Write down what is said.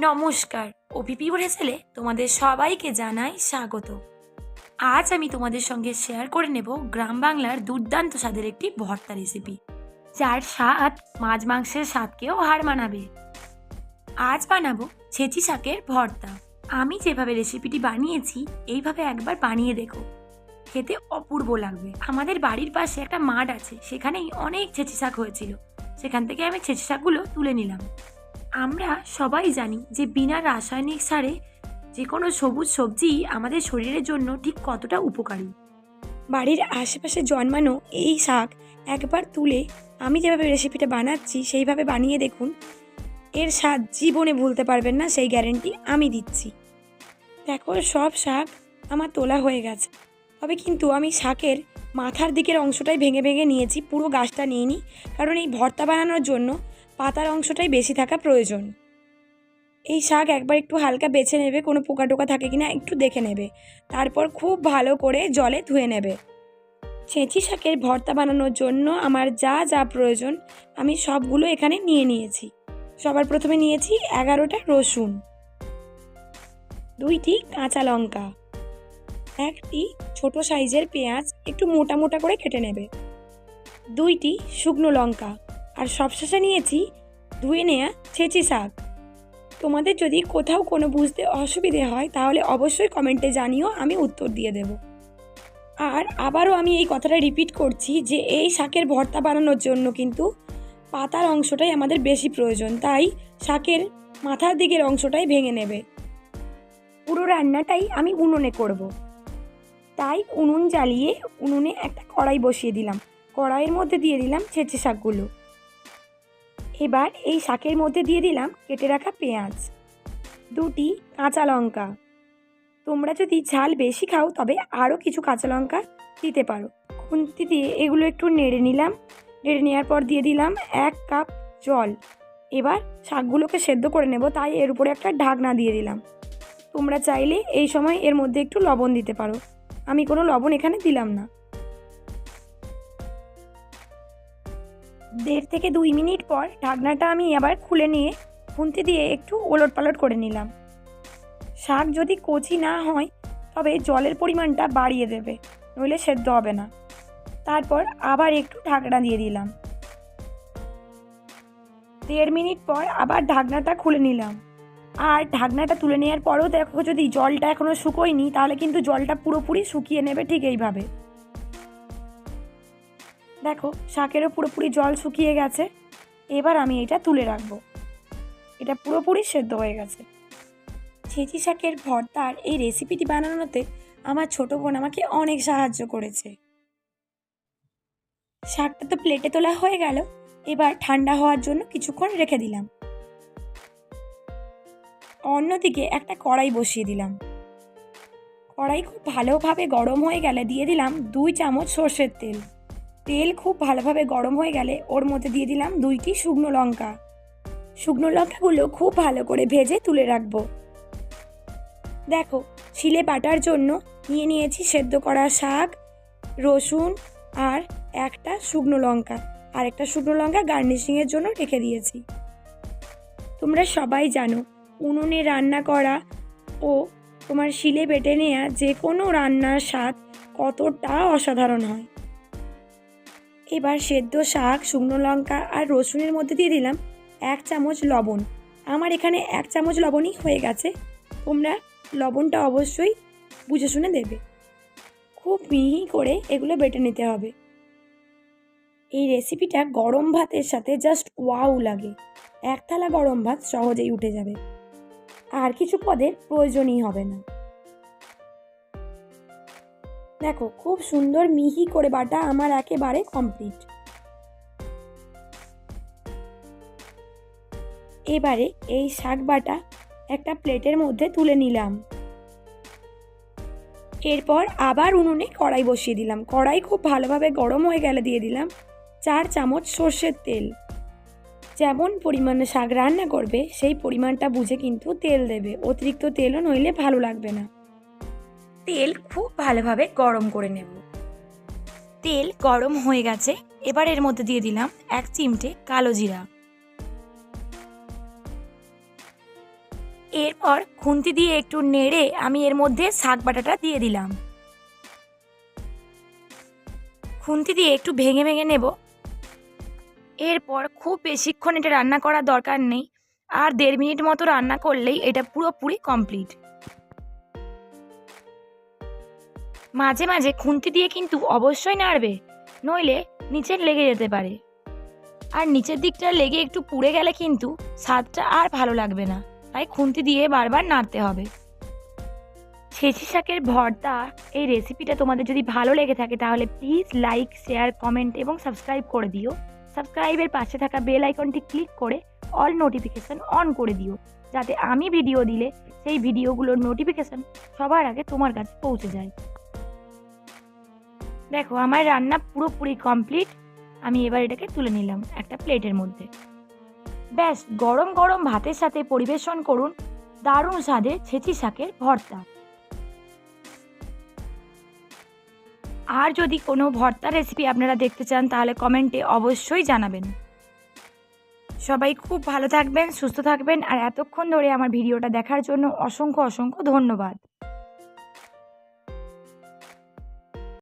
নমস্কার। ওপিপি হেসেলে তোমাদের সবাইকে জানাই স্বাগত। আজ আমি তোমাদের সঙ্গে শেয়ার করে নেব গ্রাম বাংলার দুর্দান্ত স্বাদের একটি ভর্তা রেসিপি যার স্বাদ মাছ মাংসের স্বাদকেও হার মানাবে। আজ বানাবো ছেঁচি শাকের ভর্তা। আমি যেভাবে রেসিপিটি বানিয়েছি, এইভাবে একবার বানিয়ে দেখো। খেতে অপূর্ব লাগবে। আমাদের বাড়ির পাশে একটা মাঠ আছে, সেখানেই অনেক ছেঁচি শাক হয়েছিল। সেখান থেকে আমি ছেঁচি শাকগুলো তুলে নিলাম। আমরা সবাই জানি যে বিনা রাসায়নিক সারে যে কোনো সবুজ সবজি আমাদের শরীরের জন্য ঠিক কতটা উপকারী। বাড়ির আশেপাশে জন্মানো এই শাক একবার তুলে আমি যেভাবে রেসিপিটা বানাচ্ছি সেইভাবে বানিয়ে দেখুন। এর স্বাদ জীবনে ভুলতে পারবেন না সেই গ্যারেন্টি আমি দিচ্ছি। দেখো, সব শাক আমার তোলা হয়ে গেছে। তবে কিন্তু আমি শাকের মাথার দিকের অংশটাই ভেঙে ভেঙে নিয়েছি, পুরো গাছটা নিইনি। কারণ এই ভর্তা বানানোর জন্য পাতার অংশটাই বেশি থাকা প্রয়োজন। এই শাক একবার একটু হালকা বেছে নেবে, কোনো পোকা টোকা থাকে কিনা একটু দেখে নেবে। তারপর খুব ভালো করে জলে ধুয়ে নেবে। ছেঁচি শাকের ভর্তা বানানোর জন্য আমার যা যা প্রয়োজন, আমি সবগুলো এখানে নিয়ে নিয়েছি। সবার প্রথমে নিয়েছি এগারোটা রসুন। দুইটি কাঁচা লঙ্কা। একটি ছোট সাইজের পেঁয়াজ একটু মোটা মোটা করে কেটে নেবে। দুইটি শুকনো লঙ্কা। আর সবশেষে নিয়েছি ধুয়ে নেওয়া ছেঁচি শাক। তোমাদের যদি কোথাও কোনো বুঝতে অসুবিধে হয়, তাহলে অবশ্যই কমেন্টে জানিও, আমি উত্তর দিয়ে দেব। আর আবারও আমি এই কথাটা রিপিট করছি যে, এই শাকের ভর্তা বানানোর জন্য কিন্তু পাতার অংশটাই আমাদের বেশি প্রয়োজন, তাই শাকের মাথার দিকের অংশটাই ভেঙে নেবে। পুরো রান্নাটাই আমি উনুনে করব। তাই উনুন জ্বালিয়ে উনুনে একটা কড়াই বসিয়ে দিলাম। কড়াইয়ের মধ্যে দিয়ে দিলাম ছেঁচে শাকগুলো। এবার এই শাকের মধ্যে দিয়ে দিলাম কেটে রাখা পেঁয়াজ, দুটি কাঁচা লঙ্কা। তোমরা যদি ঝাল বেশি খাও, তবে আরও কিছু কাঁচা লঙ্কা দিতে পারো। খুন্তি দিয়ে এগুলো একটু নেড়ে নিলাম। নেড়ে নেওয়ার পর দিয়ে দিলাম এক কাপ জল। এবার শাকগুলোকে সেদ্ধ করে নেব, তাই এর উপরে একটা ঢাকনা দিয়ে দিলাম। তোমরা চাইলে এই সময় এর মধ্যে একটু লবণ দিতে পারো। আমি কোনো লবণ এখানে দিলাম না। দেড় থেকে দুই মিনিট পর ঢাকনাটা আমি আবার খুলে নিয়ে খুন্তি দিয়ে একটু ওলট পালট করে নিলাম। শাক যদি কচি না হয়, তবে জলের পরিমাণটা বাড়িয়ে দেবে, নইলে সেদ্ধ হবে না। তারপর আবার একটু ঢাকনা দিয়ে দিলাম। দেড় মিনিট পর আবার ঢাকনাটা খুলে নিলাম। আর ঢাকনাটা তুলে নেওয়ার পরেও দেখো যদি জলটা এখনও শুকোয়নি, তাহলে কিন্তু জলটা পুরোপুরি শুকিয়ে নেবে ঠিক এইভাবে। দেখো, শাকেরও পুরোপুরি জল শুকিয়ে গেছে। এবার আমি এটা তুলে রাখব। এটা পুরোপুরি সেদ্ধ হয়ে গেছে। ছেঁচি শাকের ভর্তার এই রেসিপিটি বানানোতে আমার ছোট বোন আমাকে অনেক সাহায্য করেছে। শাকটা তো প্লেটে তোলা হয়ে গেল। এবার ঠান্ডা হওয়ার জন্য কিছুক্ষণ রেখে দিলাম। অন্যদিকে একটা কড়াই বসিয়ে দিলাম। কড়াই খুব ভালোভাবে গরম হয়ে গেলে দিয়ে দিলাম দুই চামচ সর্ষের তেল। তেল খুব ভালোভাবে গরম হয়ে গেলে ওর মধ্যে দিয়ে দিলাম দুইটি শুকনো লঙ্কা। শুকনো লঙ্কাগুলো খুব ভালো করে ভেজে তুলে রাখব। দেখো, শিলে বাটার জন্য নিয়ে নিয়েছি সেদ্ধ করা শাক, রসুন আর একটা শুকনো লঙ্কা। আর একটা শুকনো লঙ্কা গার্নিশিংয়ের জন্য রেখে দিয়েছি। তোমরা সবাই জানো, উনুনে রান্না করা ও তোমার শিলে বেটে নেওয়া যে কোনো রান্নার স্বাদ কতটা অসাধারণ হয়। এবার সেদ্ধ শাক, শুকনো লঙ্কা আর রসুনের মধ্যে দিয়ে দিলাম এক চামচ লবণ। আমার এখানে এক চামচ লবণই হয়ে গেছে। তোমরা লবণটা অবশ্যই বুঝে শুনে দেবে। খুব মিহি করে এগুলো বেটে নিতে হবে। এই রেসিপিটা গরম ভাতের সাথে জাস্ট ওয়াও লাগে। এক থালা গরম ভাত সহজেই উঠে যাবে। আর কিছু পদের প্রয়োজনই হবে না। দেখো, খুব সুন্দর মিহি করে বাটা আমার একেবারে কমপ্লিট এবারে এই শাক বাটা একটা প্লেটের মধ্যে তুলে নিলাম। এরপর আবার উনুনে কড়াই বসিয়ে দিলাম। কড়াই খুব ভালোভাবে গরম হয়ে গেলে দিয়ে দিলাম চার চামচ সর্ষের তেল। যেমন পরিমাণে শাক রান্না করবে, সেই পরিমাণটা বুঝে কিন্তু তেল দেবে। অতিরিক্ত তেলও নইলে ভালো লাগবে না। তেল খুব ভালোভাবে গরম করে নেব। তেল গরম হয়ে গেছে, এবার এর মধ্যে দিয়ে দিলাম এক চিমটে কালো জিরা। এরপর খুন্তি দিয়ে একটু নেড়ে আমি এর মধ্যে শাক বাটাটা দিয়ে দিলাম। খুন্তি দিয়ে একটু ভেঙে ভেঙে নেব। এরপর খুব বেশিক্ষণ এটা রান্না করার দরকার নেই, আর দেড় মিনিট মতো রান্না করলেই এটা পুরোপুরি কমপ্লিট। মাঝে মাঝে খুন্তি দিয়ে কিন্তু অবশ্যই নাড়বে, নইলে নিচের লেগে যেতে পারে। আর নিচের দিকটা লেগে একটু পুড়ে গেলে কিন্তু স্বাদটা আর ভালো লাগবে না, তাই খুন্তি দিয়ে বারবার নাড়তে হবে। ছেঁচি শাকের ভর্তা এই রেসিপিটা তোমাদের যদি ভালো লেগে থাকে তাহলে প্লিজ লাইক শেয়ার কমেন্ট এবং সাবস্ক্রাইব করে দিও। সাবস্ক্রাইবের পাশে থাকা বেল আইকনটি ক্লিক করে অল নোটিফিকেশান অন করে দিও, যাতে আমি ভিডিও দিলে সেই ভিডিওগুলোর নোটিফিকেশান সবার আগে তোমার কাছে পৌঁছে যায়। দেখো, আমার রান্না পুরোপুরি কমপ্লিট আমি এবার এটাকে তুলে নিলাম একটা প্লেটের মধ্যে। ব্যাস, গরম গরম ভাতের সাথে পরিবেশন করুন। দারুণ স্বাদে ছেঁচি শাকের ভর্তা। আর যদি কোনো ভর্তা রেসিপি আপনারা দেখতে চান, তাহলে কমেন্টে অবশ্যই জানাবেন। সবাই খুব ভালো থাকবেন, সুস্থ থাকবেন, আর এতক্ষণ ধরে আমার ভিডিওটা দেখার জন্য অসংখ্য অসংখ্য ধন্যবাদ।